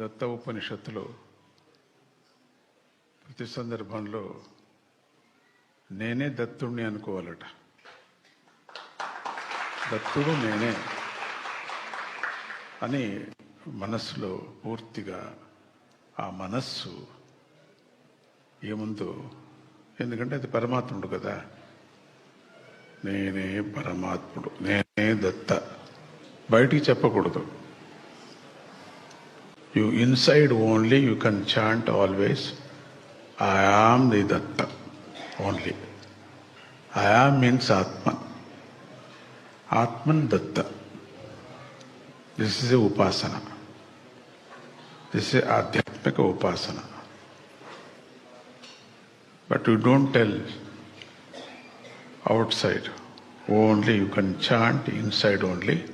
దత్త ఉపనిషత్తులో ప్రతి సందర్భంలో నేనే దత్తుణ్ణి అనుకోవాలట. దత్తుడు నేనే అని మనస్సులో పూర్తిగా ఆ మనస్సు ఏముందో ఎందుకంటే అది పరమాత్ముడు కదా. నేనే పరమాత్ముడు నేనే దత్త. బయటికి చెప్పకూడదు. You inside only you can chant always, I am the Datta only. I am means Atman. Atman Datta. This is a upasana. This is adhyatmika upasana. But you don't tell outside. Only you can chant inside only.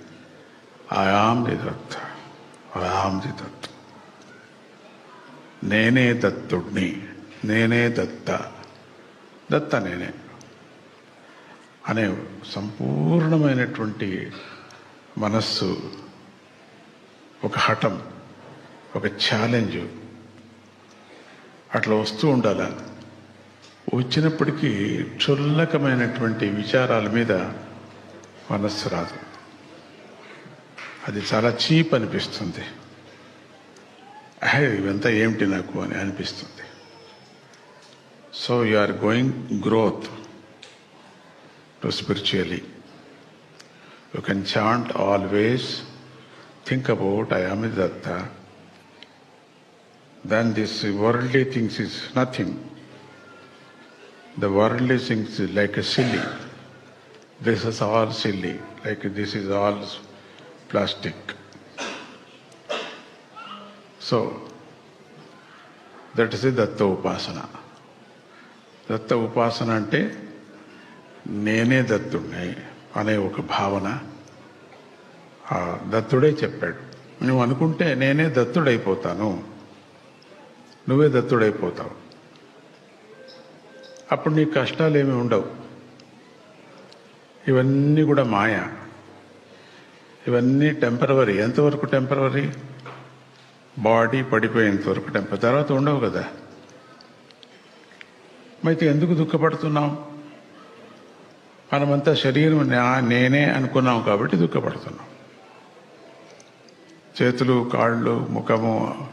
I am the Datta. I Dutt. నేనే దత్తుడిని నేనే దత్త. దత్త నేనే. అనే సంపూర్ణమైనటువంటి మనస్సు ఒక హఠం ఒక challenge. అట్లా వస్తూ ఉండాలా. వచ్చినప్పటికీ క్షుల్లకమైనటువంటి విచారాల మీద మనస్సు రాదు. అది చాలా చీప్ అనిపిస్తుంది. ఇవంతా ఏమిటి నాకు అని అనిపిస్తుంది. So you are going growth to spiritually. You can chant always think about I am Datta then this worldly things is nothing. The worldly things like like a silly. This is all silly, like this is plastic. So, that is the Datta Upasana Datta Upasana అంటే నేనే దత్తుడిని అనే ఒక భావన ఆ దత్తుడే చెప్పాడు. నువ్వు అనుకుంటే నేనే దత్తుడైపోతాను. నువ్వే దత్తుడైపోతావు. అప్పుడు నీ కష్టాలు ఏమి ఉండవు. ఇవన్నీ కూడా మాయ. ఇవన్నీ టెంపరవరీ ఎంతవరకు టెంపరవరీ బాడీ పడిపోయేంత వరకు టెంపర్ తర్వాత ఉండవు కదా. అయితే ఎందుకు దుఃఖపడుతున్నాం? మనమంతా శరీరం నేనే అనుకున్నాం కాబట్టి దుఃఖపడుతున్నాం. చేతులు కాళ్ళు ముఖము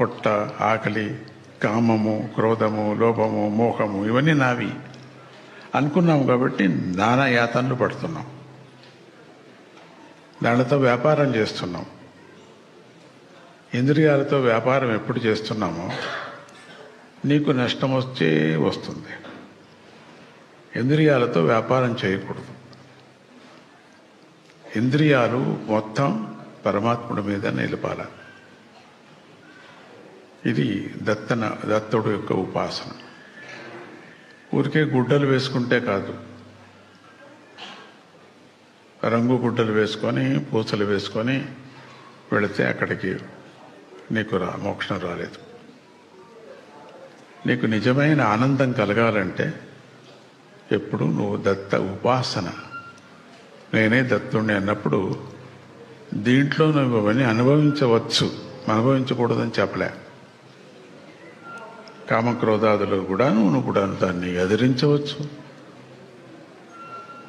పొట్ట ఆకలి కామము క్రోధము లోపము మోహము ఇవన్నీ నావి. అనుకున్నాం కాబట్టి నానా యాతనలు పడుతున్నాం. దానితో వ్యాపారం చేస్తున్నాం. ఇంద్రియాలతో వ్యాపారం ఎప్పుడు చేస్తున్నామో నీకు నష్టం వచ్చే వస్తుంది. ఇంద్రియాలతో వ్యాపారం చేయకూడదు. ఇంద్రియాలు మొత్తం పరమాత్ముడి మీద నిలపాల. ఇది దత్తన దత్తుడు యొక్క ఉపాసన. ఊరికే గుడ్డలు వేసుకుంటే కాదు. రంగు గుడ్డలు వేసుకొని పూసలు వేసుకొని వెళితే అక్కడికి నీకు రా మోక్షం రాలేదు. నీకు నిజమైన ఆనందం కలగాలంటే ఎప్పుడు నువ్వు దత్త ఉపాసన. నేనే దత్తుణ్ణి అన్నప్పుడు దీంట్లో నువ్వు అవన్నీ అనుభవించవచ్చు. అనుభవించకూడదని చెప్పలే. కామక్రోధాదులు కూడా నువ్వు కూడా దాన్ని ఎదిరించవచ్చు.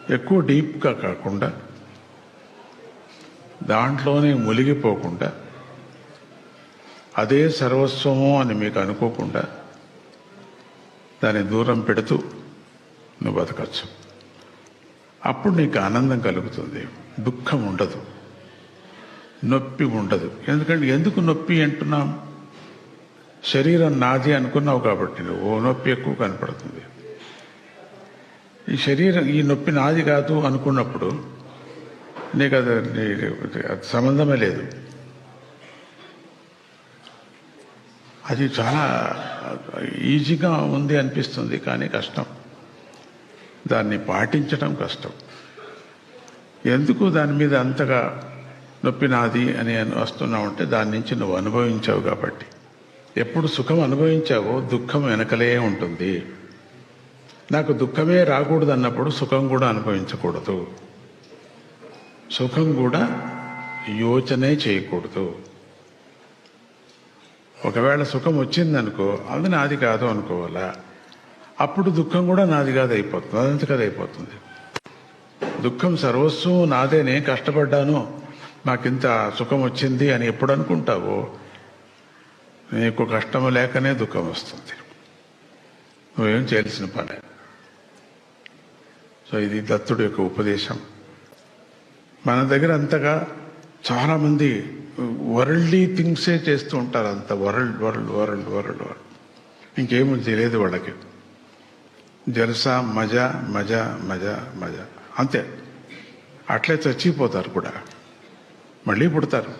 ఎక్కువ డీప్గా కాకుండా దాంట్లోనే మునిగిపోకుండా అదే సర్వస్వము అని మీకు అనుకోకుండా దాన్ని దూరం పెడుతూ నువ్వు బతకచ్చు. అప్పుడు నీకు ఆనందం కలుగుతుంది. దుఃఖం ఉండదు. నొప్పి ఉండదు. ఎందుకంటే ఎందుకు నొప్పి అంటున్నాం? శరీరం నాది అనుకున్నావు కాబట్టి నువ్వు. ఓ నొప్పి ఎక్కువ కనపడుతుంది. ఈ శరీరం ఈ నొప్పి నాది కాదు అనుకున్నప్పుడు నీకు అది అది సంబంధమే లేదు. అది చాలా ఈజీగా ఉంది అనిపిస్తుంది కానీ కష్టం. దాన్ని పాటించడం కష్టం. ఎందుకు దాని మీద అంతగా నొప్పి నాది అని వస్తున్నావు అంటే దాని నుంచి నువ్వు అనుభవించావు కాబట్టి. ఎప్పుడు సుఖం అనుభవించావో దుఃఖం వెనకలే ఉంటుంది. నాకు దుఃఖమే రాకూడదు అన్నప్పుడు సుఖం కూడా అనుభవించకూడదు. సుఖం కూడా యోచనే చేయకూడదు. ఒకవేళ సుఖం వచ్చిందనుకో అది నాది కాదు అనుకోవాలా? అప్పుడు దుఃఖం కూడా నాది కాదు అయిపోతుంది అదంతకది అయిపోతుంది? దుఃఖం సర్వస్వం నాదేనే కష్టపడ్డాను నాకింత సుఖం వచ్చింది అని ఎప్పుడు అనుకుంటావో? నీకు కష్టం లేకనే దుఃఖం వస్తుంది. నువ్వేం చేయాల్సిన పని? సో ఇది దత్తుడి యొక్క ఉపదేశం. మన దగ్గర అంతగా చాలామంది వరల్డ్లీ థింగ్సే చేస్తూ ఉంటారు అంత world world world world world. ఇంకేమీ తెలియదు వాళ్ళకి. జలసా మజా మజా మజా మజా. అంతే. అట్లే చచ్చిపోతారు కూడా. మళ్ళీ పుడతారు.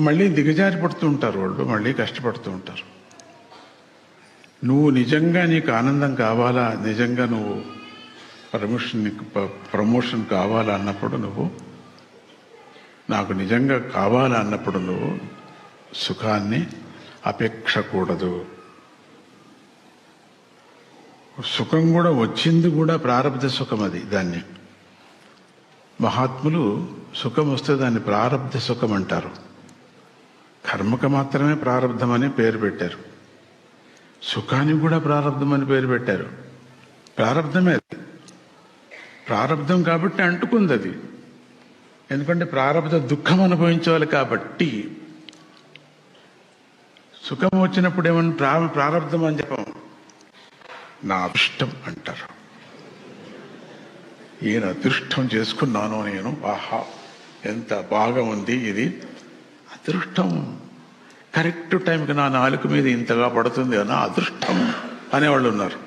మళ్ళీ దిగజారి పడుతూ ఉంటారు వాళ్ళు మళ్ళీ కష్టపడుతూ ఉంటారు. నువ్వు నిజంగా నీకు ఆనందం కావాలా? నిజంగా నువ్వు ప్రమోషన్ నీకు ప్రమోషన్ కావాలా అన్నప్పుడు నువ్వు? నాకు నిజంగా కావాలా అన్నప్పుడు నువ్వు సుఖాన్ని అపేక్షకూడదు. సుఖం కూడా వచ్చింది కూడా ప్రారంభ సుఖం అది దాన్ని. మహాత్ములు సుఖం వస్తే దాన్ని ప్రారంధ సుఖం అంటారు. కర్మకు మాత్రమే ప్రారంధం అని పేరు పెట్టారు. సుఖానికి కూడా ప్రారంధం అని పేరు పెట్టారు. ప్రారంధమే అది. ప్రారంధం కాబట్టి అంటుకుంది అది ఎందుకంటే ప్రారంభ దుఃఖం అనుభవించాలి కాబట్టి. సుఖం వచ్చినప్పుడు ఏమన్నా ప్రా ప్రారంధం అని చెప్పం. నా అదృష్టం అంటారు. ఈయన అదృష్టం చేసుకున్నాను నేను. ఆహా ఎంత బాగా ఉంది ఇది. అదృష్టం. కరెక్ట్ టైంకి నా నాలుక మీద ఇంతగా పడుతుంది నా అదృష్టం అనేవాళ్ళు ఉన్నారు.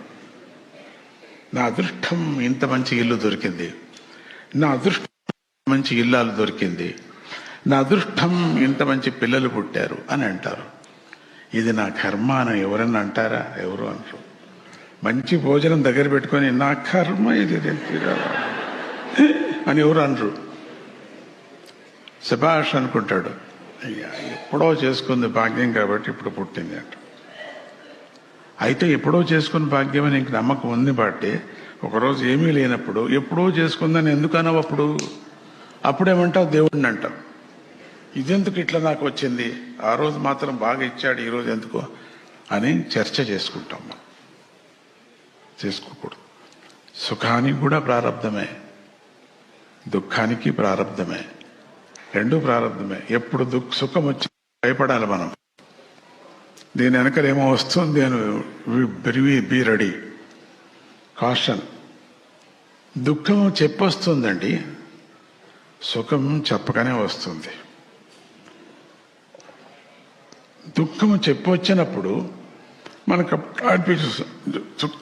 నా అదృష్టం ఇంత మంచి ఇల్లు దొరికింది. నా అదృష్టం మంచి ఇల్లాలు దొరికింది. నా అదృష్టం ఇంత మంచి పిల్లలు పుట్టారు అని అంటారు. ఇది నా కర్మ అని ఎవరన్నా అంటారా? ఎవరు అంటారు? మంచి భోజనం దగ్గర పెట్టుకొని నా కర్మ ఇది అని ఎవరు అనరు శభాష్ అనుకుంటాడు. ఎప్పుడో చేసుకుంది భాగ్యం కాబట్టి ఇప్పుడు పుట్టింది అంట. అయితే ఎప్పుడో చేసుకున్న భాగ్యం అని ఇంక నమ్మకం ఉంది బట్టి ఒకరోజు ఏమీ లేనప్పుడు ఎప్పుడో చేసుకుందని ఎందుకు అనవు అప్పుడు? అప్పుడేమంటావు? దేవుడిని అంటావు. ఇదెందుకు ఇట్లా నాకు వచ్చింది? ఆ రోజు మాత్రం బాగా ఇచ్చాడు ఈరోజు ఎందుకో అని చర్చ చేసుకుంటాం మనం. చేసుకోకూడదు. సుఖానికి కూడా ప్రారంధమే దుఃఖానికి ప్రారంధమే రెండు ప్రారంభమే. ఎప్పుడు దుఃఖ సుఖం వచ్చి భయపడాలి మనం. దీని వెనకలు ఏమో వస్తుంది అని బిరివి బీ రెడీ. కాషన్. దుఃఖం చెప్పొస్తుందండి. సుఖం చెప్పకనే వస్తుంది. దుఃఖం చెప్పొచ్చినప్పుడు మనకు అనిపించు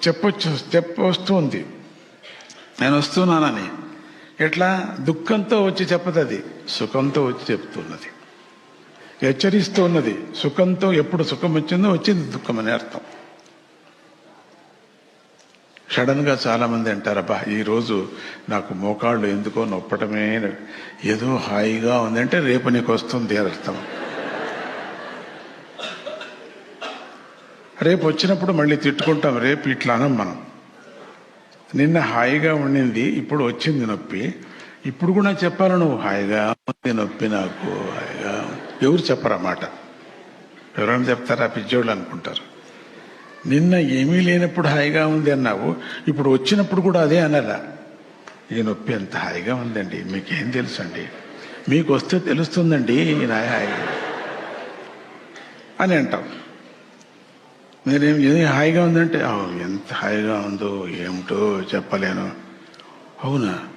చెప్పొచ్చు చెప్పొస్తుంది నేను వస్తున్నానని. ఎట్లా? దుఃఖంతో వచ్చి చెప్పదు అది సుఖంతో వచ్చి చెప్తున్నది. హెచ్చరిస్తూ ఉన్నది. సుఖంతో ఎప్పుడు సుఖం వచ్చిందో వచ్చింది దుఃఖం అని అర్థం. సడన్గా చాలామంది అంటారు అబ్బా ఈరోజు నాకు మోకాళ్ళు ఎందుకో నొప్పటమే ఏదో హాయిగా ఉందంటే రేపు నీకు వస్తుంది అని అర్థం. రేపు వచ్చినప్పుడు మళ్ళీ తిట్టుకుంటాం రేపు ఇట్లా మనం. నిన్న హాయిగా ఉండింది ఇప్పుడు వచ్చింది నొప్పి. ఇప్పుడు కూడా చెప్పాలి నువ్వు? హాయిగా ఉంది నొప్పి నాకు హాయిగా ఎవరు చెప్పరన్నమాట ఎవరైనా చెప్తారా? పిచ్చోళ్ళు అనుకుంటారు. నిన్న ఏమీ లేనప్పుడు హాయిగా ఉంది అన్నావు ఇప్పుడు వచ్చినప్పుడు కూడా అదే అనరా. ఈ నొప్పి ఎంత హాయిగా ఉందండి మీకేం తెలుసు అండి మీకు వస్తే తెలుస్తుందండి ఈయన హాయిగా అని అంటాం మీరేం ఏది హాయిగా ఉందంటే "ఆ, ఎంత హాయిగా ఉందో ఏమిటో చెప్పలేను. అవునా?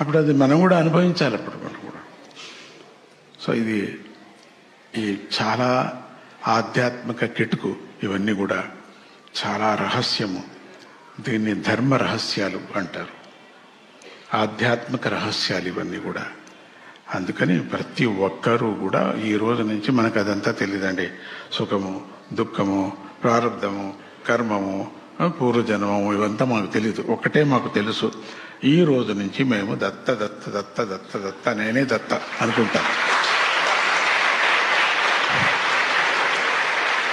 అప్పుడు అది మనం కూడా అనుభవించాలి అప్పుడు మనం కూడా. సో ఇది ఈ చాలా ఆధ్యాత్మిక కిటుకు ఇవన్నీ కూడా చాలా రహస్యము. దీన్ని ధర్మ రహస్యాలు అంటారు. ఆధ్యాత్మిక రహస్యాలు ఇవన్నీ కూడా. అందుకని ప్రతి ఒక్కరూ కూడా ఈ రోజు నుంచి మనకు అదంతా తెలియదండి సుఖము దుఃఖము ప్రారంధము కర్మము పూర్వజన్మము ఇవంతా మాకు తెలియదు ఒకటే మాకు తెలుసు. ఈ రోజు నుంచి మేము దత్త దత్త దత్త దత్త దత్త నేనే దత్త అనుకుంటాం.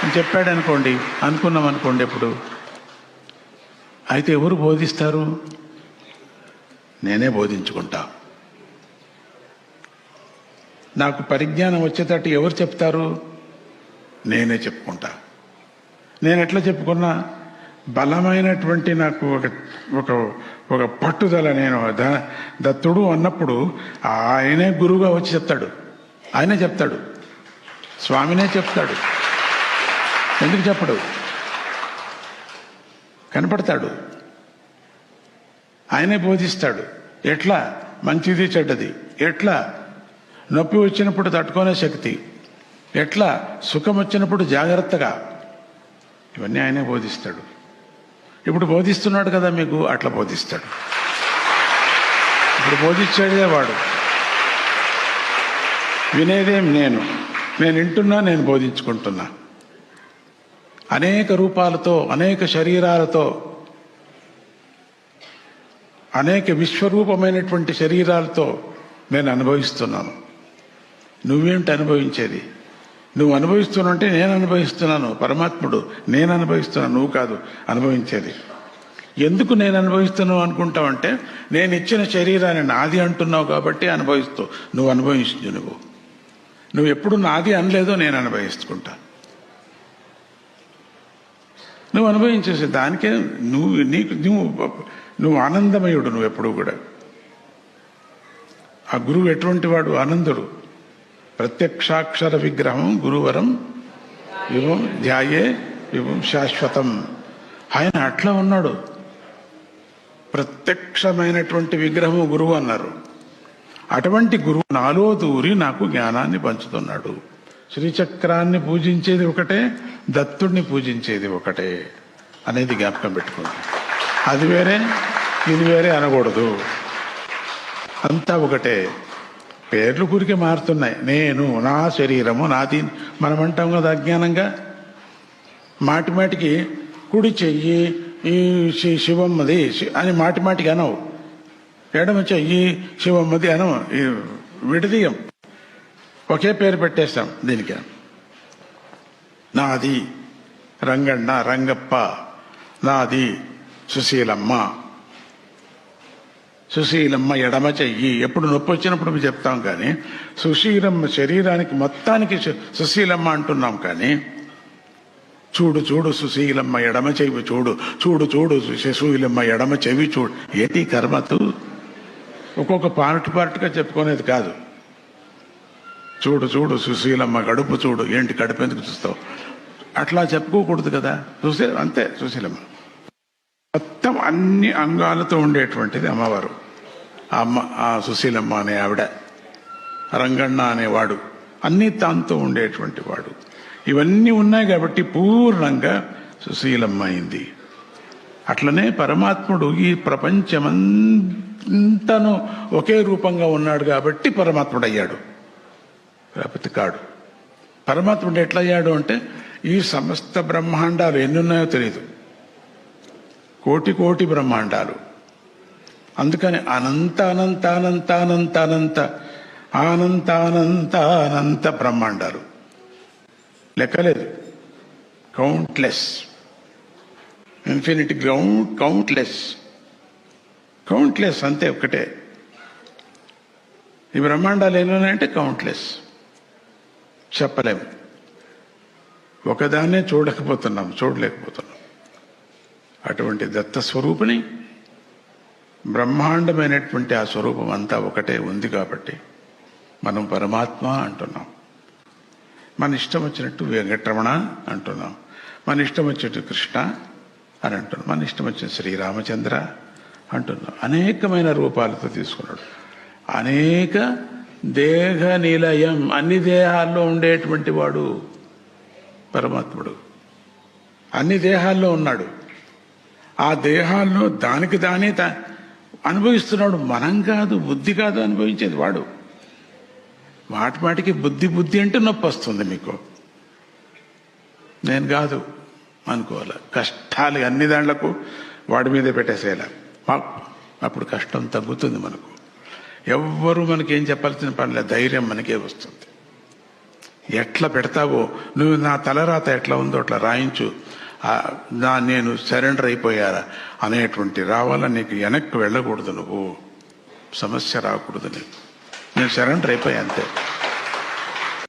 అని చెప్పాడు అనుకోండి అనుకున్నాం అనుకోండి ఎప్పుడు? అయితే ఎవరు బోధిస్తారు? నేనే బోధించుకుంటా. నాకు పరిజ్ఞానం వచ్చేటట్టు ఎవరు చెప్తారు? నేనే చెప్పుకుంటా. నేను ఎట్లా చెప్పుకున్నా? బలమైనటువంటి నాకు ఒక ఒక ఒక పట్టుదల నేను ద- దత్తుడు అన్నప్పుడు ఆయనే గురువుగా వచ్చి చెప్తాడు. ఆయనే చెప్తాడు. స్వామినే చెప్తాడు. ఎందుకు చెప్పడు? కనపడతాడు. ఆయనే బోధిస్తాడు. ఎట్లా? మంచిది చెడ్డది. ఎట్లా? నొప్పి వచ్చినప్పుడు తట్టుకునే శక్తి. ఎట్లా సుఖం వచ్చినప్పుడు జాగ్రత్తగా? ఇవన్నీ ఆయనే బోధిస్తాడు. ఇప్పుడు బోధిస్తున్నాడు కదా మీకు అట్లా బోధిస్తాడు. ఇప్పుడు బోధించాడే వాడు. వినేదేం నేను? నేను వింటున్నా నేను బోధించుకుంటున్నా. అనేక రూపాలతో అనేక శరీరాలతో అనేక విశ్వరూపమైనటువంటి శరీరాలతో నేను అనుభవిస్తున్నాను. నువ్వేమిటి అనుభవించేది? నువ్వు అనుభవిస్తున్నావంటే నేను అనుభవిస్తున్నాను. పరమాత్ముడు నేను అనుభవిస్తున్నాను. నువ్వు కాదు అనుభవించేది. ఎందుకు నేను అనుభవిస్తున్నావు అనుకుంటావంటే నేను ఇచ్చిన శరీరాన్ని నాది అంటున్నావు కాబట్టి అనుభవిస్తూ నువ్వు అనుభవించు నువ్వు. నువ్వు ఎప్పుడు నాది అనలేదో నేను అనుభవిస్తుంటా. నువ్వు అనుభవించేసి దానికే నువ్వు నీకు నువ్వు నువ్వు ఆనందమయుడు నువ్వు ఎప్పుడు కూడా. ఆ గురువు ఎటువంటి వాడు? ఆనందుడు. ప్రత్యక్షాక్షర విగ్రహం గురువరం విభం ధ్యాయే విభం శాశ్వతం. ఆయన అట్లా ఉన్నాడు. ప్రత్యక్షమైనటువంటి విగ్రహము గురువు అన్నారు. అటువంటి గురువు నాలో దూరి నాకు జ్ఞానాన్ని పంచుతున్నాడు. శ్రీచక్రాన్ని పూజించేది ఒకటే దత్తుడిని పూజించేది ఒకటే అనేది జ్ఞాపకం పెట్టుకోండి. అది వేరే ఇది వేరే అనకూడదు. అంతా ఒకటే. పేర్లు కూరికే మారుతున్నాయి. నేను నా శరీరము నాది మనం అంటాం కదా అజ్ఞానంగా? మాటి మాటికి కుడి చెయ్యి ఈ శి- శివమ్మది శి- అని మాటి మాటికి అనవు. ఎడమ చెయ్యి శివమ్మది అనవు. ఈ విడదీయం. ఒకే పేరు పెట్టేస్తాం దీనికి. నాది రంగಣ್ణ రంగప్ప. నాది సుశీలమ్మ. సుశీలమ్మ ఎడమ చెయ్యి. ఎప్పుడు నొప్పి వచ్చినప్పుడు మేము చెప్తాం కానీ సుశీలమ్మ శరీరానికి మొత్తానికి సుశీలమ్మ అంటున్నాం కానీ చూడు చూడు సుశీలమ్మ ఎడమ చెవి చూడు. చూడు చూడు సుశీలమ్మ ఎడమ చెవి చూడు. ఏంటి కర్మతు ఒక్కొక్క పార్ట్ పార్ట్గా చెప్పుకునేది కాదు. చూడు చూడు సుశీలమ్మ గడుపు చూడు. ఏంటి గడుపు ఎందుకు చూస్తావు? అట్లా చెప్పుకోకూడదు కదా. సుశీల అంతే సుశీలమ్మ. మొత్తం అన్ని అంగాలతో ఉండేటువంటిది అమ్మవారు. అమ్మ ఆ సుశీలమ్మ అనే ఆవిడ రంగಣ್ణ అనేవాడు అన్ని తాంతో ఉండేటువంటి వాడు. ఇవన్నీ ఉన్నాయి కాబట్టి పూర్ణంగా సుశీలమ్మ అయింది. అట్లనే పరమాత్ముడు ఈ ప్రపంచమంతను ఒకే రూపంగా ఉన్నాడు కాబట్టి పరమాత్ముడు అయ్యాడు లేకపోతే కాడు. పరమాత్ముడు ఎట్లయ్యాడు అంటే ఈ సమస్త బ్రహ్మాండాలు ఎన్ని ఉన్నాయో తెలియదు కోటి కోటి బ్రహ్మాండాలు. అందుకని అనంత అనంత అనంత అనంత అనంత అనంత అనంత అనంత బ్రహ్మాండాలు. లెక్కలేదు. Countless infinity ground countless countless అంతే ఒక్కటే. ఈ బ్రహ్మాండాలు ఎన్ని ఉన్నాయంటే కౌంట్లెస్ చెప్పలేము. ఒకదాన్నే చూడకపోతున్నాం చూడలేకపోతున్నాం. అటువంటి దత్త స్వరూపిణి బ్రహ్మాండమైనటువంటి ఆ స్వరూపం అంతా ఒకటే ఉంది కాబట్టి మనం పరమాత్మ అంటున్నాం. మన ఇష్టం వచ్చినట్టు వెంకటరమణ అంటున్నాం. మన ఇష్టం వచ్చినట్టు కృష్ణ అని అంటున్నాం. మన ఇష్టం వచ్చిన శ్రీరామచంద్ర అంటున్నాం. అనేకమైన రూపాలతో తీసుకున్నాడు. అనేక దేహ నిలయం అన్ని దేహాల్లో ఉండేటువంటి వాడు పరమాత్ముడు. అన్ని దేహాల్లో ఉన్నాడు. ఆ దేహాల్లో దానికి దానే తా అనుభవిస్తున్నాడు. మనం కాదు బుద్ధి కాదు అనుభవించేది వాడు. వాటిపాటికి బుద్ధి బుద్ధి అంటే నొప్పి వస్తుంది మీకు. నేను కాదు అనుకోవాలి. కష్టాలు అన్ని దాంట్లకు వాడి మీదే పెట్టేసేయాలి. మా- అప్పుడు కష్టం తగ్గుతుంది మనకు. ఎవ్వరు మనకేం చెప్పాల్సిన పనిలే ధైర్యం మనకే వస్తుంది. ఎట్లా పెడతావో నువ్వు నా తలరాత ఎట్లా ఉందో అట్లా రాయించు. నా నేను సరెండర్ అయిపోయారా అనేటువంటి రావాలా నీకు వెనక్కి వెళ్ళకూడదు నువ్వు. సమస్య రాకూడదు నీకు. నేను సరెండర్ అయిపోయా అంతే.